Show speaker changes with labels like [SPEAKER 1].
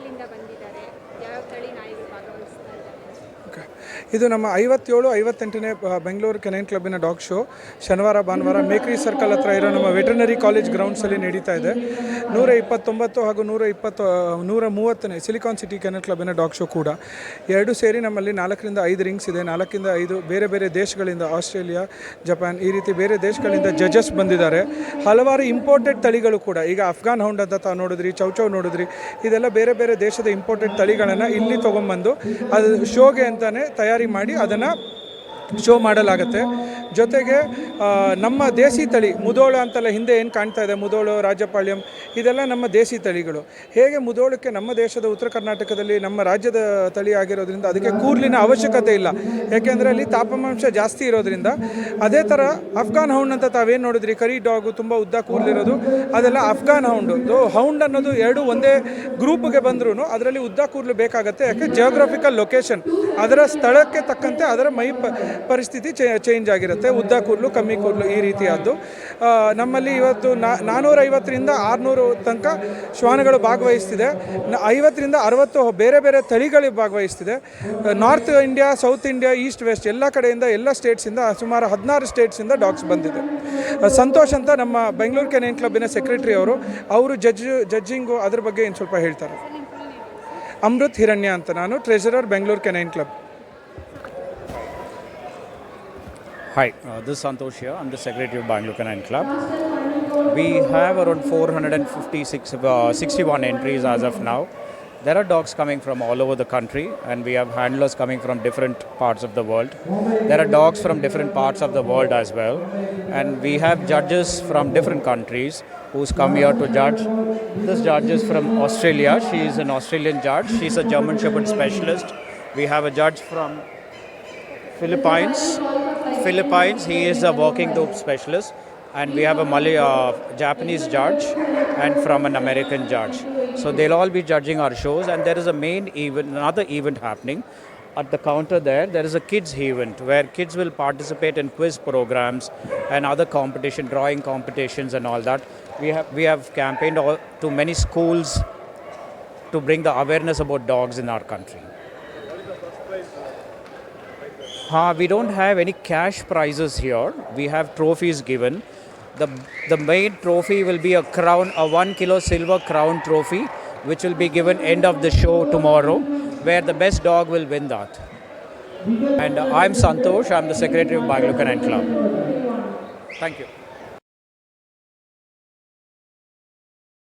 [SPEAKER 1] ಎಲ್ಲೆಲ್ಲಿಂದ ಬಂದಿದ್ದಾರೆ. ಯಾವ ತಳಿ ನಾಯಿಗಳು ಭಾಗವಹಿಸ್ತಾರೆ
[SPEAKER 2] ಓಕೆ. ಇದು ನಮ್ಮ ಐವತ್ತೇಳು, ಐವತ್ತೆಂಟನೇ ಬೆಂಗಳೂರು ಕೆನೈನ್ ಕ್ಲಬ್ಬಿನ ಡಾಗ್ ಶೋ. ಶನಿವಾರ, ಭಾನುವಾರ ಮೇಕ್ರಿ ಸರ್ಕಲ್ ಹತ್ರ ಇರೋ ನಮ್ಮ ವೆಟರ್ನರಿ ಕಾಲೇಜ್ ಗ್ರೌಂಡ್ಸಲ್ಲಿ ನಡೀತಾ ಇದೆ. ನೂರ ಇಪ್ಪತ್ತೊಂಬತ್ತು ಹಾಗೂ ನೂರ ಇಪ್ಪತ್ತು ನೂರ ಮೂವತ್ತನೇ ಸಿಲಿಕಾನ್ ಸಿಟಿ ಕೆನೈನ್ ಕ್ಲಬ್ಬಿನ ಡಾಗ್ ಶೋ ಕೂಡ. ಎರಡು ಸೇರಿ ನಮ್ಮಲ್ಲಿ ನಾಲ್ಕರಿಂದ ಐದು ರಿಂಗ್ಸ್ ಇದೆ. ನಾಲ್ಕರಿಂದ ಐದು ಬೇರೆ ಬೇರೆ ದೇಶಗಳಿಂದ ಆಸ್ಟ್ರೇಲಿಯಾ, ಜಪಾನ್ ಈ ರೀತಿ ಬೇರೆ ದೇಶಗಳಿಂದ ಜಜಸ್ ಬಂದಿದ್ದಾರೆ. ಹಲವಾರು ಇಂಪೋರ್ಟೆಡ್ ತಳಿಗಳು ಕೂಡ. ಈಗ ಅಫ್ಘಾನ್ ಹೌಂಡ್ ಅಂತ ತಾವು ನೋಡಿದ್ರಿ ಚೌಚೌ ನೋಡಿದ್ರಿ, ಇದೆಲ್ಲ ಬೇರೆ ಬೇರೆ ದೇಶದ ಇಂಪೋರ್ಟೆಡ್ ತಳಿಗಳನ್ನು ಇಲ್ಲಿ ತೊಗೊಂಬಂದು ಅದು ಶೋಗೆ ಅಂತಲೇ ತಯಾರಿ ಮಾಡಿ ಅದನ್ನು ಶೋ ಮಾಡಲಾಗುತ್ತೆ. ಜೊತೆಗೆ ನಮ್ಮ ದೇಸಿ ತಳಿ, ಮುದೋಳ ಅಂತೆಲ್ಲ ಹಿಂದೆ ಏನು ಕಾಣ್ತಾ ಇದೆ? ಮುದೋಳು, ರಾಜಪಾಳ್ಯಂ, ಇದೆಲ್ಲ ನಮ್ಮ ದೇಸಿ ತಳಿಗಳು. ಹೇಗೆ ಮುದೋಳಕ್ಕೆ ನಮ್ಮ ದೇಶದ ಉತ್ತರ ಕರ್ನಾಟಕದಲ್ಲಿ ನಮ್ಮ ರಾಜ್ಯದ ತಳಿ ಆಗಿರೋದ್ರಿಂದ ಅದಕ್ಕೆ ಕೂರ್ಲಿನ ಅವಶ್ಯಕತೆ ಇಲ್ಲ. ಯಾಕೆಂದರೆ ಅಲ್ಲಿ ತಾಪಮಾಂಶ ಜಾಸ್ತಿ ಇರೋದ್ರಿಂದ ಅದೇ ಥರ ಅಫ್ಘಾನ್ ಹೌಂಡ್ ಅಂತ ತಾವೇನು ನೋಡಿದ್ರಿ? ಕರಿ ಡಾಗು ತುಂಬ ಉದ್ದ ಕೂರ್ಲಿರೋದು. ಅದೆಲ್ಲ ಅಫ್ಘಾನ್ ಹೌಂಡು ಹೌಂಡ್ ಅನ್ನೋದು ಎರಡು ಒಂದೇ ಗ್ರೂಪ್ಗೆ ಬಂದ್ರೂ ಅದರಲ್ಲಿ ಉದ್ದ ಕೂರ್ಲು ಬೇಕಾಗುತ್ತೆ. ಯಾಕೆ? ಜಿಯೋಗ್ರಫಿಕಲ್ ಲೊಕೇಶನ್ ಅದರ ಸ್ಥಳಕ್ಕೆ ತಕ್ಕಂತೆ ಅದರ ಮೈ ಪರಿಸ್ಥಿತಿ ಚೇಂಜ್ ಆಗಿರುತ್ತೆ. ಉದ್ದ ಕೂದಲು ಕಮ್ಮಿ ಕೂದಲು ಈ ರೀತಿಯಾದ್ದು. ನಮ್ಮಲ್ಲಿ ಇವತ್ತು ನಾನ್ನೂರೈವತ್ತರಿಂದ ಆರುನೂರು ತನಕ ಶ್ವಾನಗಳು ಭಾಗವಹಿಸ್ತಿದೆ. ಐವತ್ತರಿಂದ ಅರವತ್ತು ಬೇರೆ ಬೇರೆ ತಳಿಗಳಿಗೆ ಭಾಗವಹಿಸ್ತಿದೆ. North India, south India, east, west ಎಲ್ಲ ಕಡೆಯಿಂದ ಎಲ್ಲ ಸ್ಟೇಟ್ಸಿಂದ ಸುಮಾರು ಹದಿನಾರು ಸ್ಟೇಟ್ಸಿಂದ ಡಾಗ್ಸ್ ಬಂದಿದೆ. ಸಂತೋಷ್ ಅಂತ ನಮ್ಮ ಬೆಂಗಳೂರು ಕೆನೈನ್ ಕ್ಲಬ್ಬಿನ ಸೆಕ್ರೆಟರಿ ಅವರು ಅವರು ಜಡ್ಜ್, ಜಡ್ಜಿಂಗು ಅದ್ರ ಬಗ್ಗೆ ಇನ್ನು ಸ್ವಲ್ಪ ಹೇಳ್ತಾರೆ. ಅಮೃತ್ ಹಿರಣ್ಯ ಅಂತ ನಾನು, treasurer Bengaluru canine club.
[SPEAKER 3] Hi, uh, this is Santosh here. I'm the secretary of Bangalore Canine Club. We have around 456, uh, 61 entries as of now. There are dogs coming from all over the country, and we have handlers coming from different parts of the world. There are dogs from different parts of the world as well, and we have judges from different countries who's come here to judge. This judge is from Australia. She is an Australian judge. She's a German Shepherd specialist. We have a judge from Philippines. Philippines, he is a walking dog specialist, and we have a Malay, uh, Japanese judge, and from an American judge. So they'll all be judging our shows, and there is a main event, another event happening. At the counter there, there is a kids event where kids will participate in quiz programs and other competition, drawing competitions, and all that. We have we have campaigned all, to many schools to bring the awareness about dogs in our country. Uh, we don't have any cash prizes here. We have trophies given. The, the main trophy will be a crown, a one kilo silver crown trophy, which will be given end of the show tomorrow, where the best dog will win that. And uh, I'm Santosh. I'm the secretary of Bangalore Canine Club. Thank you.